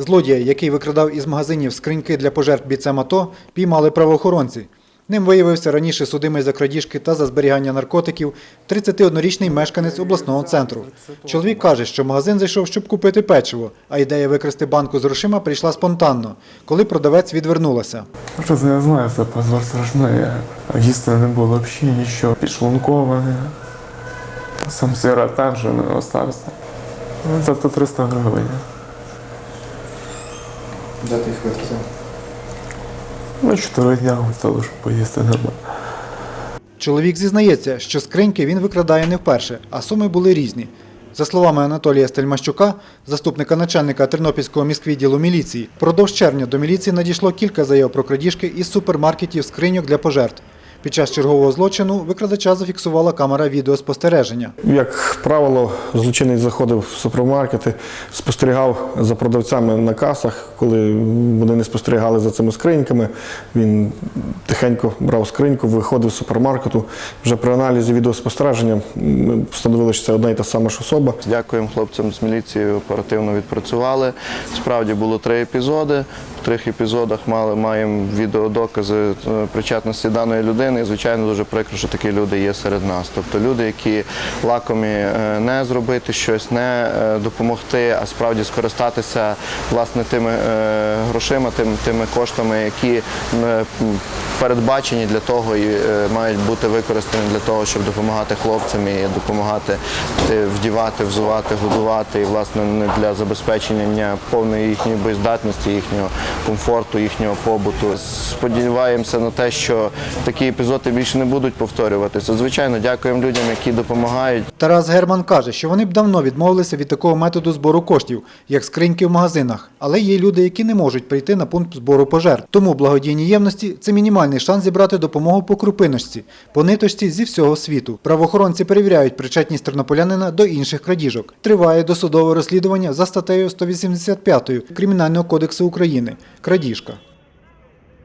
Злодія, який викрадав із магазинів скриньки для пожертв бійцям АТО, піймали правоохоронці. Ним виявився раніше судимий за крадіжки та за зберігання наркотиків 31-річний мешканець обласного центру. Чоловік каже, що магазин зайшов, щоб купити печиво, а ідея викрасти банку з грошима прийшла спонтанно, коли продавець відвернулася. Що це я знаю, це позор страшний. Їсти не було взагалі нічого. Підшлунковане. Сам сирота вже не остався. Ну, Зато 300 гривень. Де ти їх витратив? Ну, чотири дня вистало, щоб поїсти нормально. Чоловік зізнається, що скриньки він викрадає не вперше, а суми були різні. За словами Анатолія Стельмащука, заступника начальника Тернопільського міськвідділу міліції, продовж червня до міліції надійшло кілька заяв про крадіжки із супермаркетів скриньок для пожертв. Під час чергового злочину викрадача зафіксувала камера відеоспостереження. Як правило, злочинець заходив в супермаркети, спостерігав за продавцями на касах. Коли вони не спостерігали за цими скриньками, він тихенько брав скриньку, виходив з супермаркету. Вже при аналізі відеоспостереження ми встановили, що це одна і та сама ж особа. Дякуємо хлопцям з міліції, оперативно відпрацювали. Справді було три епізоди. В трьох епізодах мали, маємо відеодокази е, причетності даної людини. І, звичайно, дуже прикро, що такі люди є серед нас. Тобто люди, які лакомі е, не зробити щось, не е, допомогти, а справді скористатися власне тими е, грошима, тим, тими коштами, які передбачені для того і мають бути використані для того, щоб допомагати хлопцям і допомагати вдівати, взувати, годувати, і власне не для забезпечення повної їхньої боєздатності, їхнього комфорту, їхнього побуту. Сподіваємося на те, що такі епізоди більше не будуть повторюватися. Звичайно, дякуємо людям, які допомагають. Тарас Герман каже, що вони б давно відмовилися від такого методу збору коштів, як скриньки в магазинах. Але є люди, які не можуть прийти на пункт збору пожертв. Тому благодійні ємності це мінімальний шанс зібрати допомогу по крупиночці, по ниточці зі всього світу. Правоохоронці перевіряють причетність тернополянина до інших крадіжок. Триває досудове розслідування за статтею 185 Кримінального кодексу України. Крадіжка.